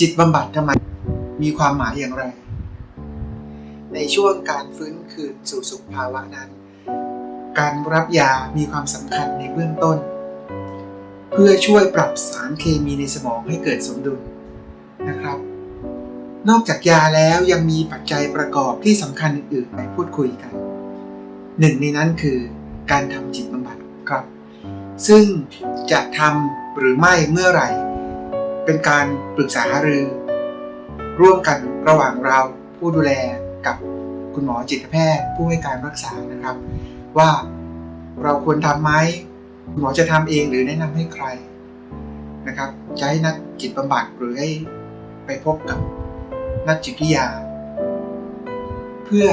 จิตบำบัดทำไม มีความหมายอย่างไร ในช่วงการฟื้นคืนสู่สุขภาวะนั้น การรับยามีความสำคัญในเบื้องต้น เพื่อช่วยปรับสารเคมีในสมองให้เกิดสมดุลนะครับ นอกจากยาแล้วยังมีปัจจัยประกอบที่สำคัญอื่นๆไปพูดคุยกัน หนึ่งในนั้นคือการทำจิตบำบัดครับ ซึ่งจะทำหรือไม่เมื่อไหร่ เป็นการปรึกษาหารือ ร่วมกันระหว่างเราผู้ดูแลกับคุณหมอจิตแพทย์ ผู้ให้การรักษานะครับ ว่าเราควรทำไหมคุณหมอจะทำเองหรือแนะนำให้ใครนะครับจะให้นักจิตบำบัดหรือให้ไปพบกับนักจิตวิทยา เพื่อ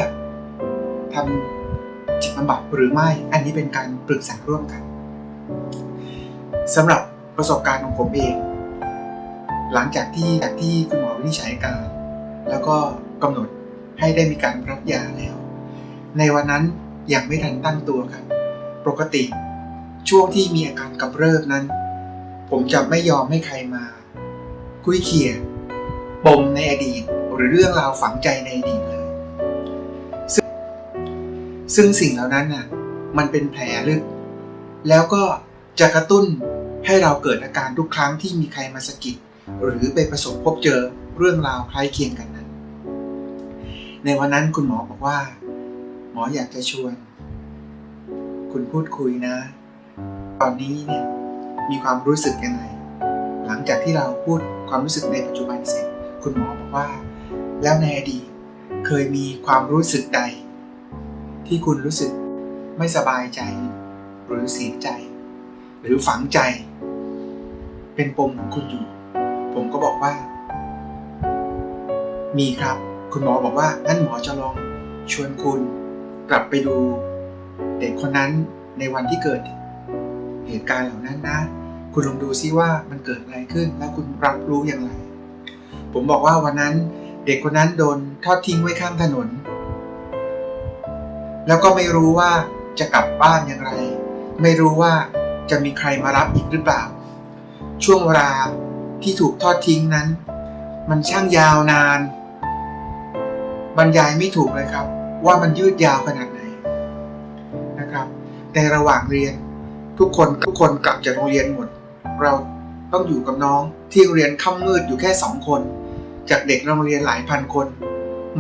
ทำจิตบำบัดหรือไม่อันนี้เป็นการปรึกษาร่วมกันสำหรับประสบการณ์ของผมเอง หลังจากที่จากที่คุณหมอวินิจฉัยการแล้วก็กำหนดให้ได้มีการรับยาแล้ว ในวันนั้นยังไม่ทันตั้งตัวครับ ปกติช่วงที่มีอาการกำเริบนั้น ผมจะไม่ยอมให้ใครมา คุยเขี่ยปมในอดีตหรือเรื่องราวฝังใจในอดีตเลยซซึ่งสิ่งเหล่านั้นน่ะมันเป็นแผลลึก แล้วก็จะกระตุ้นให้เราเกิดอาการทุกครั้งที่มีใครมาสะกิด หรือไปประสบพบเจอเรื่องราวคล้ายเคียงกันนั้น ในวันนั้นคุณหมอบอกว่า หมออยากจะชวน คุณพูดคุยนะ ตอนนี้เนี่ยมีความรู้สึกยังไง หลังจากที่เราพูดความรู้สึกในปัจจุบันเสร็จ คุณหมอบอกว่า แล้วในอดีตเคยมีความรู้สึกใด ที่คุณรู้สึกไม่สบายใจ หรือเสียใจ หรือฝังใจ เป็นปมของคุณอยู่ ผมก็บอกว่า มีครับ คุณหมอบอกว่างั้นหมอจะลองชวนคุณกลับไปดูเด็กคนนั้นในวันที่เกิด เหตุการณ์เหล่านั้นนะ คุณลองดูซิว่ามันเกิดอะไรขึ้น แล้วคุณรับรู้อย่างไร ผมบอกว่าวันนั้นเด็กคนนั้นโดนทอดทิ้งไว้ข้างถนน แล้วก็ไม่รู้ว่าจะกลับบ้านอย่างไร ไม่รู้ว่าจะมีใครมารับอีกหรือเปล่า ช่วงเวลา ที่ถูกทอดทิ้งนั้น มันช่างยาวนาน บรรยายไม่ถูกเลยครับ ว่ามันยืดยาวขนาดไหนนะครับ ในระหว่างเรียน ทุกคนทุกคนกลับจากโรงเรียนหมด เราต้องอยู่กับน้องที่เรียนค่ำมืดอยู่แค่สองคน จากเด็กโรงเรียนหลายพันคน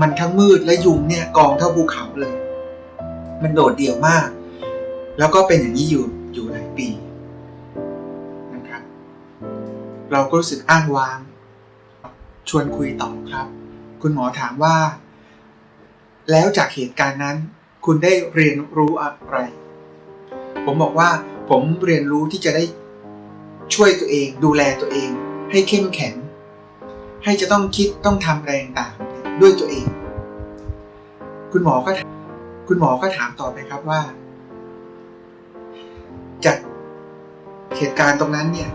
มันทั้งมืดและยุงเนี่ยกองเท่าภูเขาเลย มันโดดเดี่ยวมาก แล้วก็เป็นอย่างนี้อยู่อยู่หลายปี เราก็รู้สึกอ้างว้าง ชวนคุยต่อครับ คุณหมอถามว่า แล้วจากเหตุการณ์นั้น คุณได้เรียนรู้อะไร ผมบอกว่าผมเรียนรู้ที่จะได้ช่วยตัวเอง ดูแลตัวเอง ให้เข้มแข็ง ให้จะต้องคิดต้องทำอะไรต่างๆด้วยตัวเอง คุณหมอก็คุณหมอก็ถามต่อไปครับว่า จากเหตุการณ์ตรงนั้นเนี่ย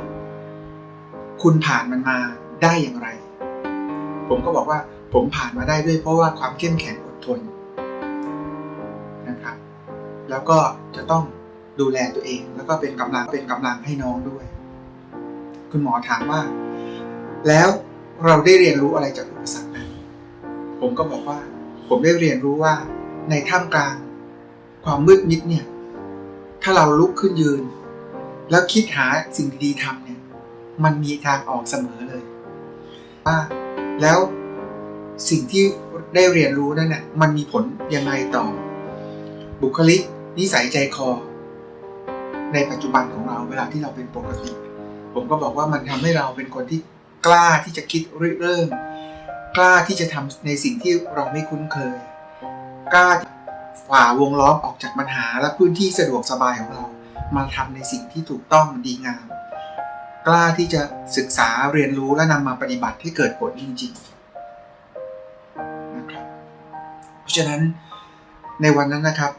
คุณผ่านมันมาได้อย่างไร ผมก็บอกว่าผมผ่านมาได้ด้วยเพราะว่าความเข้มแข็งอดทนนะครับ แล้วก็จะต้องดูแลตัวเอง แล้วก็เป็นกำลังเป็นกำลังให้น้องด้วย คุณหมอถามว่า แล้วเราได้เรียนรู้อะไรจากอุปสรรคนั้นผมก็บอกว่า ผมได้เรียนรู้ว่าในท่ามกลาง ความมืดมิดเนี่ย ถ้าเราลุกขึ้นยืน แล้วคิดหาสิ่งดีๆทำเนี่ย มันมีทางออกเสมอเลยว่าแล้วสิ่งที่ได้เรียนรู้นั่นน่ะมันมีผลยังไงต่อ บุคลิก นิสัยใจคอ ในปัจจุบันของเราเวลาที่เราเป็นปกติ ผมก็บอกว่ามันทำให้เราเป็นคนที่กล้าที่จะคิดริเริ่ม กล้าที่จะทำในสิ่งที่เราไม่คุ้นเคย กล้าฝ่าวงล้อมออกจากปัญหาและพื้นที่สะดวกสบายของเรา มาทำในสิ่งที่ถูกต้องดีงาม กล้าที่จะศึกษาเรียนรู้และนำมาปฏิบัติให้เกิดผลจริงๆนะครับเพราะฉะนั้นในวันนั้นนะครับ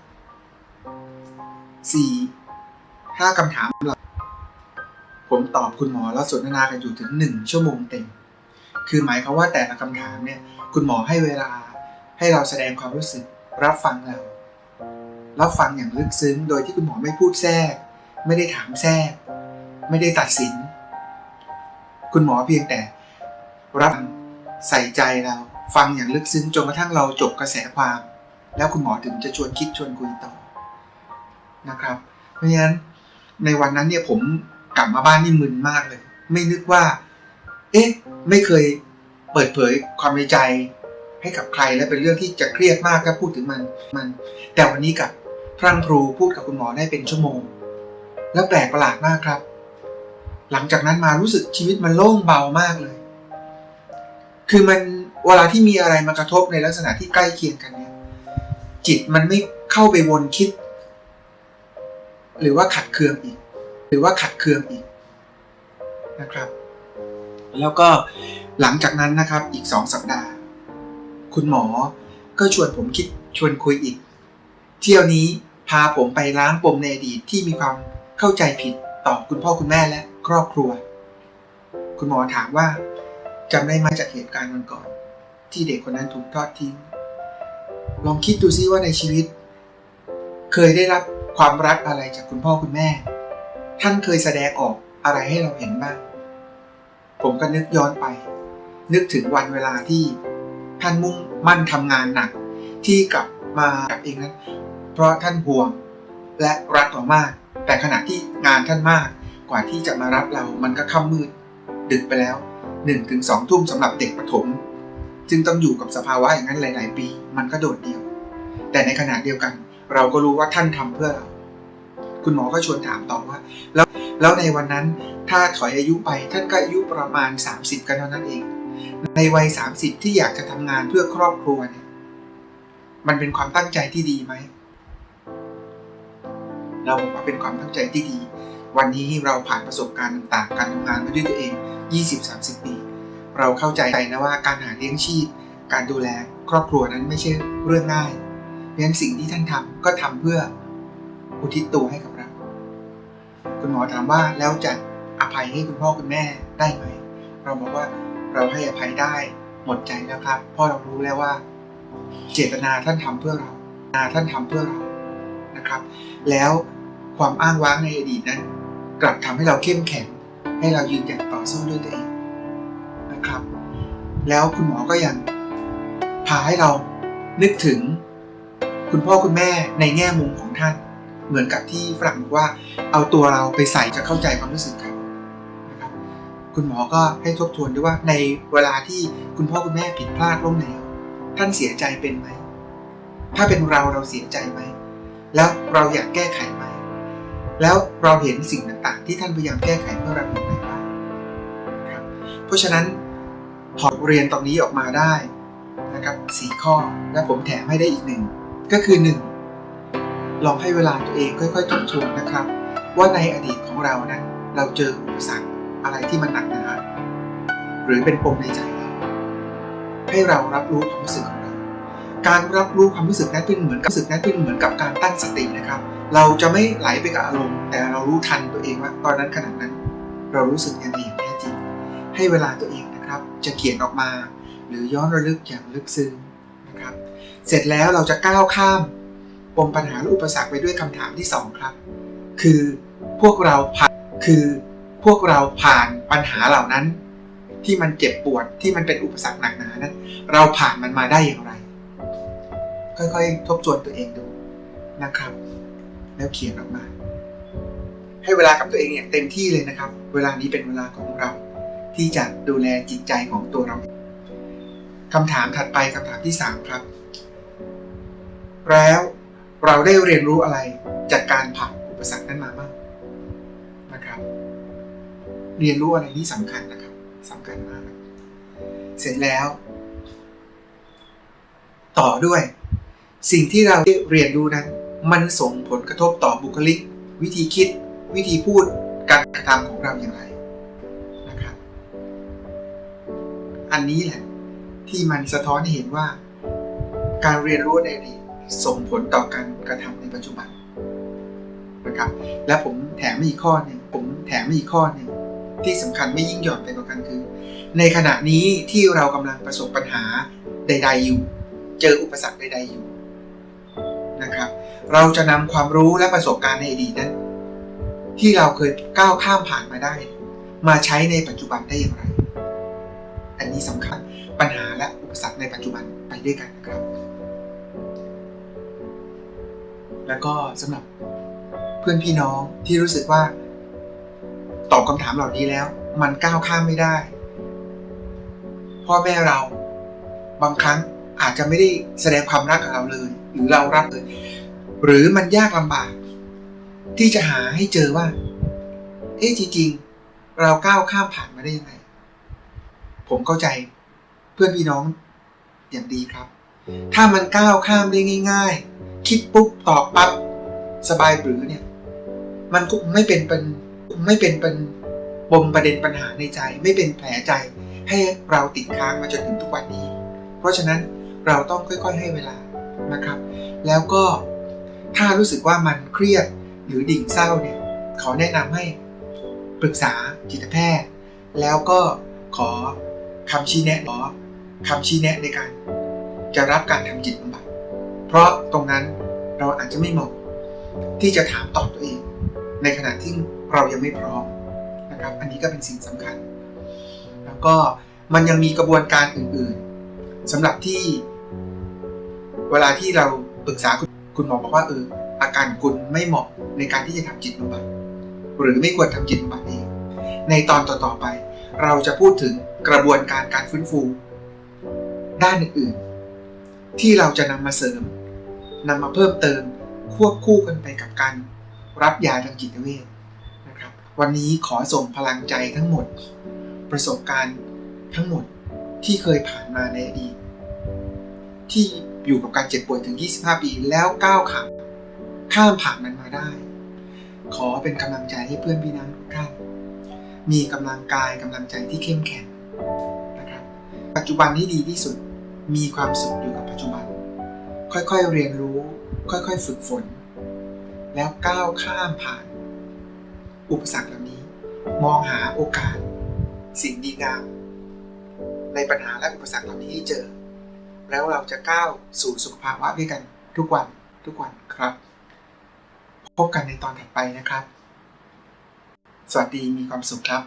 สี่ห้าคำถามหลักผมตอบคุณหมอแล้วสนทนากันอยู่ถึงหนึ่งชั่วโมงเต็ม คือหมายความว่าแต่ละคำถามเนี่ยคุณหมอให้เวลาให้เราแสดงความรู้สึกรับฟังเรารับฟังอย่างลึกซึ้ง โดยที่คุณหมอไม่พูดแทรก ไม่ได้ถามแทรก ไม่ได้ตัดสิน คุณหมอเพียงแต่รับใส่ใจเราฟังอย่างลึกซึ้งจนกระทั่งเราจบกระแสความ แล้วคุณหมอถึงจะชวนคิดชวนคุยต่อนะครับ เพราะฉะนั้นในวันนั้นเนี่ยผมกลับมาบ้านนี่มึนมากเลย ไม่นึกว่า เอ๊ะ ไม่เคยเปิดเผยความในใจให้กับใครและเป็นเรื่องที่จะเครียดมากถ้าพูดถึงมันมัน แต่วันนี้กับพรั่งพรูพูดกับคุณหมอได้เป็นชั่วโมง แล้วแปลกประหลาดมากครับ หลังจากนั้นมารู้สึกชีวิตมันโล่งเบามากเลย คือมันเวลาที่มีอะไรมากระทบในลักษณะที่ใกล้เคียงกันเนี่ย จิตมันไม่เข้าไปวนคิด หรือว่าขัดเคืองอีก หรือว่าขัดเคืองอีกนะครับ แล้วก็หลังจากนั้นนะครับอีกสองสัปดาห์ คุณหมอก็ชวนผมคิดชวนคุยอีก เที่ยวนี้พาผมไปล้างปมในอดีตที่มีความเข้าใจผิดต่อคุณพ่อคุณแม่และ ครอบครัว คุณหมอถามว่าจำได้ไหมจากเหตุการณ์วันก่อน ที่เด็กคนนั้นถูกทอดทิ้ง ลองคิดดูซิว่าในชีวิต เคยได้รับความรักอะไรจากคุณพ่อคุณแม่ ท่านเคยแสดงออกอะไรให้เราเห็นบ้าง ผมก็นึกย้อนไป นึกถึงวันเวลาที่ท่านมุ่งมั่นทำงานหนัก ที่กลับมากับเองนั้น เพราะท่านห่วงและรักเรามาก แต่ขณะที่งานท่านมาก กว่าที่จะมารับเรามันก็ค่ำมืด ดึกไปแล้ว1นถึงสทุ่มสำหรับเด็กประถม จึงต้องอยู่กับสภาวะอย่างนั้นหลาย ๆ ปี มันก็โดดเดี่ยว แต่ในขณะเดียวกัน เราก็รู้ว่าท่านทำเพื่อเรา คุณหมอก็ชวนถามต่อว่า แล้วแล้วในวันนั้นถ้าถอยอายุไปท่านก็อายุประมาณ 30 กันเท่านั้นเอง ในวัย 30 ที่อยากจะทำงานเพื่อครอบครัวเนี่ยมันเป็นความตั้งใจที่ดีไหม เราบอกว่าเป็นความตั้งใจที่ดี วันนี้เราผ่านประสบการณ์ต่างๆ การทำงานมาด้วยตัวเอง 20-30 ปี เราเข้าใจนะว่าการหาเลี้ยงชีพ การดูแลครอบครัวนั้นไม่ใช่เรื่องง่ายเพราะฉะนั้นสิ่งที่ท่านทำก็ทำเพื่ออุทิศตัวให้กับเรา คุณหมอถามว่าแล้วจะอภัยให้คุณพ่อคุณแม่ได้ไหม เราบอกว่าเราให้อภัยได้หมดใจแล้วครับเพราะเรารู้แล้วว่า เจตนาท่านทำเพื่อเรานาท่านทำเพื่อเรานะครับ แล้วความอ้างว้างในอดีตนั้น กลับทำให้เราเข้มแข็ง ให้เรายืนหยัดต่อสู้ด้วยตัวเองนะครับ แล้วคุณหมอก็ยังพาให้เรานึกถึงคุณพ่อคุณแม่ในแง่มุมของท่าน เหมือนกับที่ฝรั่งบอกว่าเอาตัวเราไปใส่จะเข้าใจความรู้สึกเขานะครับคุณหมอก็ให้ทบทวนด้วยว่าในเวลาที่คุณพ่อคุณแม่ผิดพลาดล้มเหลวท่านเสียใจเป็นไหม ถ้าเป็นเราเราเสียใจไหม แล้วเราอยากแก้ไขไหม แล้วเราเห็นสิ่งต่างๆ ที่ท่านพยายามแก้ไขเพื่อเราอย่างไรบ้างครับเพราะฉะนั้นถอดเรียนตรงนี้ออกมาได้นะครับสี่ข้อและผมแถมให้ได้อีกหนึ่งก็คือหนึ่งลองให้เวลาตัวเองค่อยๆทบทวนนะครับ ว่าในอดีตของเรานั้นเราเจออุปสรรคอะไรที่มันหนักหนาหรือเป็นปมในใจเราให้เรารับรู้ความรู้สึกของเรา การรับรู้ความรู้สึกนั้นเป็นเหมือนกับรู้สึกนั้นเป็นเหมือนกับการตั้งสตินะครับ เราจะไม่ไหลไปกับอารมณ์แต่เรารู้ทันตัวเองว่าตอนนั้นขณะนั้น เรารู้สึกยังไงอย่างแท้จริง ให้เวลาตัวเองนะครับ จะเขียนออกมา หรือย้อนระลึกอย่างลึกซึ้งนะครับ เสร็จแล้วเราจะก้าวข้ามปมปัญหาและอุปสรรคไปด้วยคำถามที่สองครับ คือพวกเราผ่านคือพวกเราผ่านปัญหาเหล่านั้น ที่มันเจ็บปวดที่มันเป็นอุปสรรคหนักหนานั้น เราผ่านมันมาได้อย่างไร ค่อยๆ ทบทวนตัวเองดูนะครับ แล้วเขียนออกมา ให้เวลากับตัวเองอย่างเต็มที่เลยนะครับ เวลานี้เป็นเวลาของเรา ที่จะดูแลจิตใจของตัวเราคำถามถัดไปคำถามที่สามครับ แล้วเราได้เรียนรู้อะไรจากการผ่านอุปสรรคนั้นมาบ้างนะครับ เรียนรู้อะไรที่สำคัญนะครับสำคัญมาก เสร็จแล้ว ต่อด้วย สิ่งที่เราได้เรียนรู้นั้น มันส่งผลกระทบต่อบุคลิก วิธีคิด วิธีพูดการกระทำของเราอย่างไรนะครับ อันนี้แหละที่มันสะท้อนให้เห็นว่า การเรียนรู้ในอดีตส่งผลต่อการกระทำในปัจจุบันนะครับ และผมแถมอีกข้อหนึ่งผมแถมอีกข้อหนึ่งที่สำคัญไม่ยิ่งหย่อนไปกว่ากันคือ ในขณะนี้ที่เรากำลังประสบปัญหาใด ๆอยู่ เจออุปสรรคใด ๆอยู่ นะครับ เราจะนำความรู้และประสบการณ์ในอดีตนั้น ที่เราเคยก้าวข้ามผ่านมาได้ มาใช้ในปัจจุบันได้อย่างไร อันนี้นี้สำคัญปัญหาและอุปสรรคในปัจจุบันไปด้วยกันนะครับ แล้วก็สำหรับเพื่อนพี่น้องที่รู้สึกว่าตอบคำถามเหล่านี้แล้ว มันก้าวข้ามไม่ได้ พ่อแม่เราบางครั้งอาจจะไม่ได้แสดงความรักกับเราเลย หรือเรารักเลยหรือมันยากลำบาก ที่จะหาให้เจอว่าเอ๊ะจริงๆ เราก้าวข้ามผ่านมาได้ยังไง ผมเข้าใจเพื่อนพี่น้องอย่างดีครับ ถ้ามันก้าวข้ามได้ง่าย ๆ คิดปุ๊บตอบปั๊บสบายหรือเนี่ย มันก็ไม่เป็นเป็นไม่เป็นเป็นปมประเด็นปัญหาในใจ ไม่เป็นแผลใจ ให้เราติดค้างมาจนถึงทุกวันนี้ เพราะฉะนั้นเราต้องค่อย ๆ ให้เวลา นะครับ แล้วก็ถ้ารู้สึกว่ามันเครียดหรือดิ่งเศร้าเนี่ยขอแนะนำให้ปรึกษาจิตแพทย์ แล้วก็ขอคำชี้แนะขอคำชี้แนะในการ จะรับการทำจิตบำบัดเพราะตรงนั้นเราอาจจะไม่เหมาะที่จะถามตอบตัวเอง ในขณะที่เรายังไม่พร้อมนะครับ อันนี้ก็เป็นสิ่งสำคัญ แล้วก็มันยังมีกระบวนการอื่นๆสำหรับที่ เวลาที่เราปรึกษาคุณคุณหมอบอกว่าเอออาการคุณไม่เหมาะในการที่จะทำจิตบำบัดหรือไม่ควรทำจิตบำบัดเองในตอนต่อๆไป เราจะพูดถึงกระบวนการการฟื้นฟู ด้านอื่นๆที่เราจะนำมาเสริมนำมาเพิ่มเติมควบคู่กันไปกับการรับยาทางจิตเวชนะครับ วันนี้ขอส่งพลังใจทั้งหมด ประสบการณ์ทั้งหมดที่เคยผ่านมาในอดีต ที่อยู่กับการเจ็บป่วยถึง 25 ปีแล้วก้าวข้ามข้ามผ่านมันมาได้ ขอเป็นกำลังใจให้เพื่อนพี่น้องทุกท่าน มีกำลังกายกำลังใจที่เข้มแข็งนะครับ ปัจจุบันที่ดีที่สุด มีความสุขอยู่กับปัจจุบัน ค่อยๆเรียนรู้ ค่อยๆฝึกฝน แล้วก้าวข้ามผ่าน อุปสรรคเหล่านี้ มองหาโอกาส สิ่งดีงามในปัญหาและอุปสรรคเหล่านี้ให้เจอ แล้วเราจะก้าวสู่สุขภาวะด้วยกันทุกวันทุกวันครับ พบกันในตอนถัดไปนะครับ สวัสดีมีความสุขครับ